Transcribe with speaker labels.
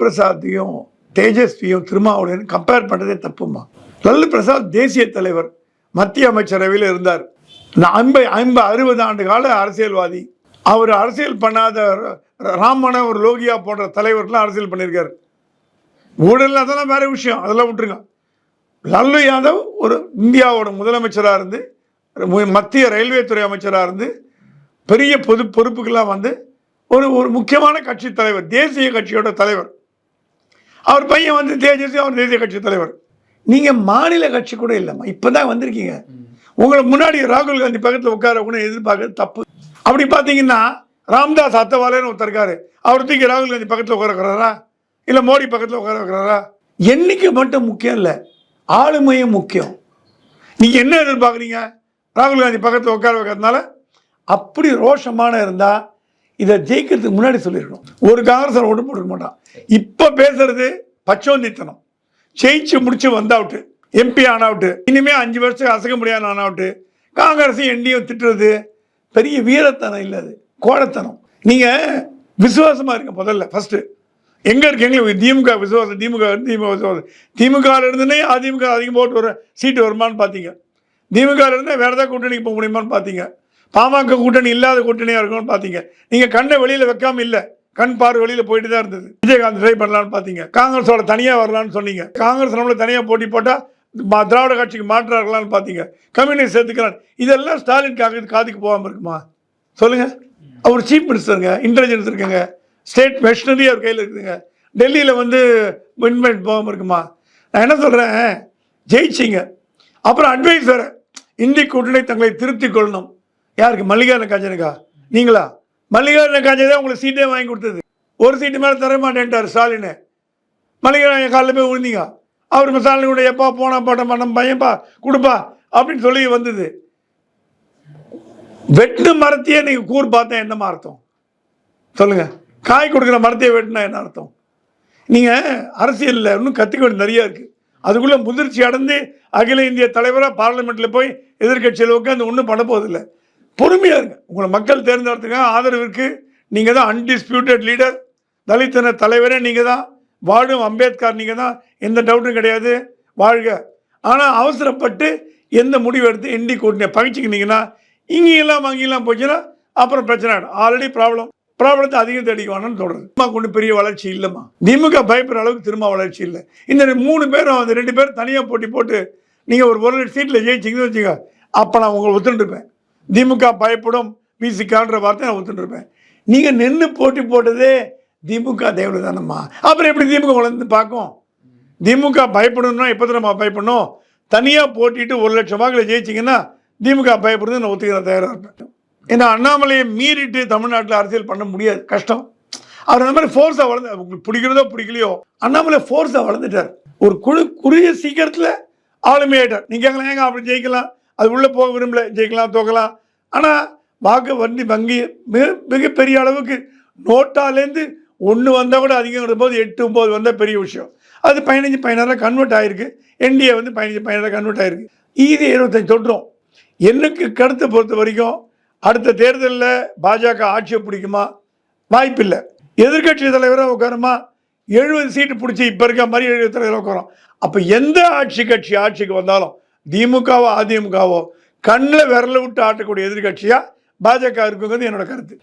Speaker 1: பிரசாத்தையும் தேஜஸ்வியும் திருமாவளையும் compare பண்ணுறதே தப்புமா லல்லு பிரசாத் தேசிய தலைவர் மத்திய அமைச்சரவையில் இருந்தார். ஐம்பது ஐம்பது அறுபது ஆண்டு கால அரசியல்வாதி. அவர் அரசியல் பண்ணாத ர- ராமன ஒரு லோகியா போன்ற தலைவர்கள்லாம் அரசியல் பண்ணியிருக்கார். ஊழல் அதெல்லாம் வேற விஷயம் அதெல்லாம் விட்டுருங்க. லல்லு யாதவ் ஒரு இந்தியாவோட முதலமைச்சராக இருந்து மத்திய ரயில்வே துறை அமைச்சராக இருந்து பெரிய பொது பொறுப்புக்கெல்லாம் வந்து ஒரு ஒரு முக்கியமான கட்சி தலைவர் தேசிய கட்சியோட தலைவர். அவர் பையன் வந்து தேஜஸ்வி அவர் தேசிய கட்சி தலைவர். நீங்கள் மாநில கட்சி கூட இல்லைம்மா. இப்போ தான் வந்திருக்கீங்க. உங்களை முன்னாடி ராகுல் காந்தி பக்கத்தில் உட்கார கூட எதிர்பார்க்கறது தப்பு. அப்படி பார்த்தீங்கன்னா ராம்தாஸ் அத்தவாலேன்னு ஒருத்தர் இருக்காரு. அவர் தூக்கி ராகுல் காந்தி பக்கத்தில் உட்கார வைக்கிறாரா? இல்லை மோடி பக்கத்தில் உட்கார வைக்கிறாரா? எண்ணிக்கை மட்டும் முக்கியம் இல்லை ஆளுமையும் முக்கியம். நீங்கள் என்ன எதிர்பார்க்குறீங்க? ராகுல் காந்தி பக்கத்தில் உட்கார வைக்கிறதுனால அப்படி ரோஷமான இருந்தால் இதை ஜெயிக்கிறதுக்கு முன்னாடி சொல்லியிருக்கணும் ஒரு காங்கிரஸ் ஓட்டு போட்டுக்க மாட்டான். இப்போ பேசுறது பச்சோந்தித்தனம். ஜெயிச்சு முடிச்சு வந்தாவுட்டு எம்பி ஆனாவுட்டு இனிமே அஞ்சு வருஷம் அசைக்க முடியாத ஆனாவுட்டு காங்கிரஸையும் என்டியும் திட்டுறது பெரிய வீரத்தனம் இல்லை அது. கோடத்தனம். நீங்கள் விசுவாசமாக இருங்க முதல்ல ஃபஸ்ட்டு எங்கே இருக்கீங்களே திமுக விசுவாசம் திமுக திமுக விசுவாசம். திமுகவில் இருந்துனே அதிமுக அதிகம் போட்டு வர சீட்டு வருமான்னு பார்த்தீங்க திமுகவில் இருந்தால் வேறு ஏதாவது கூட்டணிக்கு போக முடியுமான்னு பார்த்தீங்க பாமக கூட்டணி இல்லாத கூட்டணியாக இருக்கும்னு பார்த்தீங்க நீங்கள் கண்ணை வெளியில் வைக்காம இல்லை. கண் பார்வை வெளியில் போயிட்டு தான் இருந்தது. விஜயகாந்த் ட்ரை பண்ணலான்னு பார்த்தீங்க காங்கிரஸோட தனியாக வரலான்னு சொன்னீங்க. காங்கிரஸ் நம்மள தனியாக போட்டி போட்டால் திராவிட கட்சிக்கு மாற்றார்களான்னு பார்த்தீங்க கம்யூனிஸ்ட் சேர்த்துக்கிறான் இதெல்லாம் ஸ்டாலின் காக்கு காதுக்கு போகாமல் இருக்குமா? சொல்லுங்கள் அவர் சீஃப் மினிஸ்டருங்க இன்டெலிஜென்ஸ் இருக்குங்க. ஸ்டேட் மெஷினரி அவர் கையில் இருக்குதுங்க. டெல்லியில் வந்து இன்வெஸ்ட் போகாமல் இருக்குமா? நான் என்ன சொல்கிறேன் ஜெயிச்சிங்க. அப்புறம் அட்வைஸ் வேறு. இந்தி கூட்டணி தங்களை திருத்திக் கொள்ளணும். யாருக்கு? மல்லிகார்ஜுன காஞ்சனுக்கா நீங்களா? மல்லிகார்ஜுன காஞ்சனே தான் உங்களுக்கு சீட்டே வாங்கி கொடுத்தது. ஒரு சீட்டு மேலே தர மாட்டேன்ட்டார் ஸ்டாலின். மல்லிகார்ஜுன காலில் போய் விழுந்தீங்க. அவர் ஸ்டாலின் கூட எப்பா போனா பாட்டம் பண்ண பையன்பா கொடுப்பா அப்படின்னு சொல்லி வந்தது. வெட்டு மரத்தையே நீங்கள் கூர் பார்த்தா என்னமா அர்த்தம்? சொல்லுங்கள் காய் கொடுக்குற மரத்தையே வெட்டினா என்ன அர்த்தம்? நீங்கள் அரசியலில் இன்னும் கற்றுக்க வேண்டிய நிறையா இருக்குது அதுக்குள்ளே முதிர்ச்சி அடைந்து அகில இந்திய தலைவராக பார்லிமெண்ட்டில் போய் எதிர்க்கட்சியில் உட்காந்து ஒன்றும் பண்ண போதில்லை பொறுமையாக இருங்க. உங்களை மக்கள் தேர்ந்ததுக்கு ஆதரவு இருக்குது நீங்கள் தான் அன்டிஸ்பியூட்டட் லீடர் தலித்தின தலைவரே நீங்கள் தான். வாழும் அம்பேத்கர் நீங்கள் தான். எந்த டவுட்டும் கிடையாது. வாழ்க. ஆனால் அவசரப்பட்டு எந்த முடிவு எடுத்து எண்டி கூட்டின பகிச்சுக்கினீங்கன்னா இங்கேயெல்லாம் அங்கேயெல்லாம் போச்சுன்னா அப்புறம் பிரச்சனை ஆகிடும் ஆல்ரெடி ப்ராப்ளம் ப்ராப்ளத்தை அதிகம் தேடிக்குவானு சொல்கிறது திரும்ப ஒன்றும் பெரிய வளர்ச்சி இல்லைம்மா. திமுக பயப்படுற அளவுக்கு திரும்ப வளர்ச்சி இல்லை. இந்த மூணு பேரும் அந்த ரெண்டு பேரும் தனியாக போட்டி போட்டு நீங்கள் ஒரு ஒரு சீட்டில் ஜெயிச்சிங்கன்னு வச்சுங்க அப்போ நான் உங்களை ஒத்துட்டுருப்பேன் திமுக பயப்படும் விசிகான்ற வார்த்தை நான் ஒத்துட்டுருப்பேன் நீங்கள் நின்று போட்டி போட்டதே திமுக தேவையில் தானம்மா. அப்புறம் எப்படி திமுக வளர்ந்து பார்க்கும்? திமுக பயப்படணும்னா எப்போ நம்ம பயப்படணும்? தனியாக போட்டிட்டு ஒரு லட்சம் வாக்கில் ஜெயிச்சிங்கன்னா திமுக பயப்படுறது நான் ஒத்துக்கிற தயாராக இருப்பேன். ஏன்னா அண்ணாமலையை மீறிட்டு தமிழ்நாட்டில் அரசியல் பண்ண முடியாது. கஷ்டம். அவர் அந்த மாதிரி ஃபோர்ஸாக வளர்ந்து உங்களுக்கு பிடிக்கிறதோ பிடிக்கலையோ அண்ணாமலை ஃபோர்ஸாக வளர்ந்துட்டார். ஒரு குழு குறுகிய சீக்கிரத்தில் ஆளுமையாயிட்டார். நீங்கள் கேட்கலாம் ஏங்க அப்படி ஜெயிக்கலாம்? அது உள்ளே போக விரும்பல ஜெயிக்கலாம் தோக்கலாம். ஆனால் வாக்கு வண்டி வங்கி மிக மிகப்பெரிய அளவுக்கு நோட்டாலேருந்து ஒன்று வந்தால் கூட அதிகம் போது எட்டு ஒம்பது வந்தால் பெரிய விஷயம். அது பதினஞ்சு பதினாறாக கன்வெர்ட் ஆகிருக்கு என்டிஏ வந்து பதினஞ்சு பதினாறாக கன்வெர்ட் ஆகிருக்கு இது இருபத்தஞ்சு தொட்டுரும் எனக்கு கருத்தை பொறுத்த வரைக்கும் அடுத்த தேர்தலில் பாஜக ஆட்சியை பிடிக்குமா? வாய்ப்பில்லை. எதிர்க்கட்சி தலைவராக உட்காருமா? எழுபது சீட்டு பிடிச்சி இப்போ இருக்க மாதிரி எழுபது தலைவராக உட்காரும். அப்போ எந்த ஆட்சி கட்சி ஆட்சிக்கு வந்தாலும் திமுகவோ அதிமுகவோ கண்ணில் விரல விட்டு ஆட்டக்கூடிய எதிர்கட்சியாக பாஜக இருக்குங்கிறது என்னோட கருத்து.